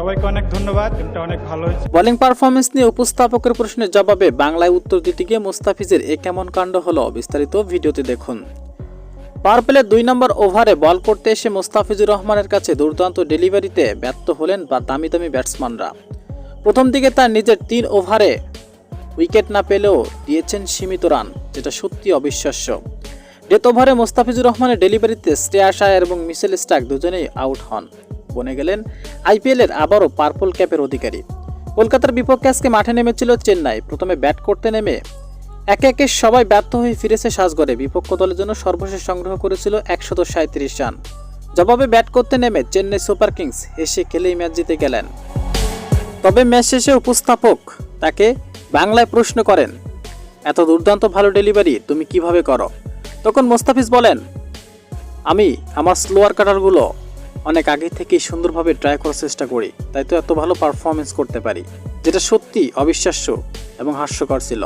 সবাইকে অনেক ধন্যবাদ গেমটা অনেক ভালো হয়েছে। বোলিং পারফরমেন্স নিয়ে উপস্থাপকের প্রশ্নের জবাবে বাংলায় উত্তর দিতে গিয়ে মুস্তাফিজের এ কেমন কাণ্ড হলো বিস্তারিত ভিডিওতে দেখুন। পাওয়ার প্লে দুই নম্বর ওভারে বল করতে এসে মুস্তাফিজুর রহমানের কাছে দুর্দান্ত ডেলিভারিতে ব্যর্থ হলেন বা দামি দামি ব্যাটসম্যানরা। প্রথম দিকে তার নিজের তিন ওভারে উইকেট না পেলেও দিয়েছেন সীমিত রান, যেটা সত্যি অবিশ্বাস্য। ডেথ ওভারে মোস্তাফিজুর রহমানের ডেলিভারিতে শ্রেয়াস আয়ার এবং মিশেল স্টাক দুজনেই আউট হন। বনে গেলেন। আইপিএলের আবারও পার্পল ক্যাপের অধিকারী। কলকাতার বিপক্ষে আজকে মাঠে নেমেছিল চেন্নাই। প্রথমে ব্যাট করতে নেমে একে একে সবাই ব্যর্থ হয়ে ফিরেছে সাজগড়ে। বিপক্ষ দলের জন্য সর্বশেষ সংগ্রহ করেছিল একশত সাঁত্রিশ রান। জবাবে ব্যাট করতে নেমে চেন্নাই সুপার কিংস। হেসে খেলেই ম্যাচ জিতে গেলেন। তবে ম্যাচ শেষে উপস্থাপক তাকে বাংলায় প্রশ্ন করেন, এত দুর্দান্ত ভালো ডেলিভারি তুমি কীভাবে করো? তখন মোস্তাফিজ বলেন, আমি, আমার স্লোয়ার কাটারগুলো অনেক আগে থেকেই সুন্দরভাবে ট্রাই করার চেষ্টা করি, তাই তো এত ভালো পারফরমেন্স করতে পারি, যেটা সত্যি অবিশ্বাস্য এবং হাস্যকর ছিল।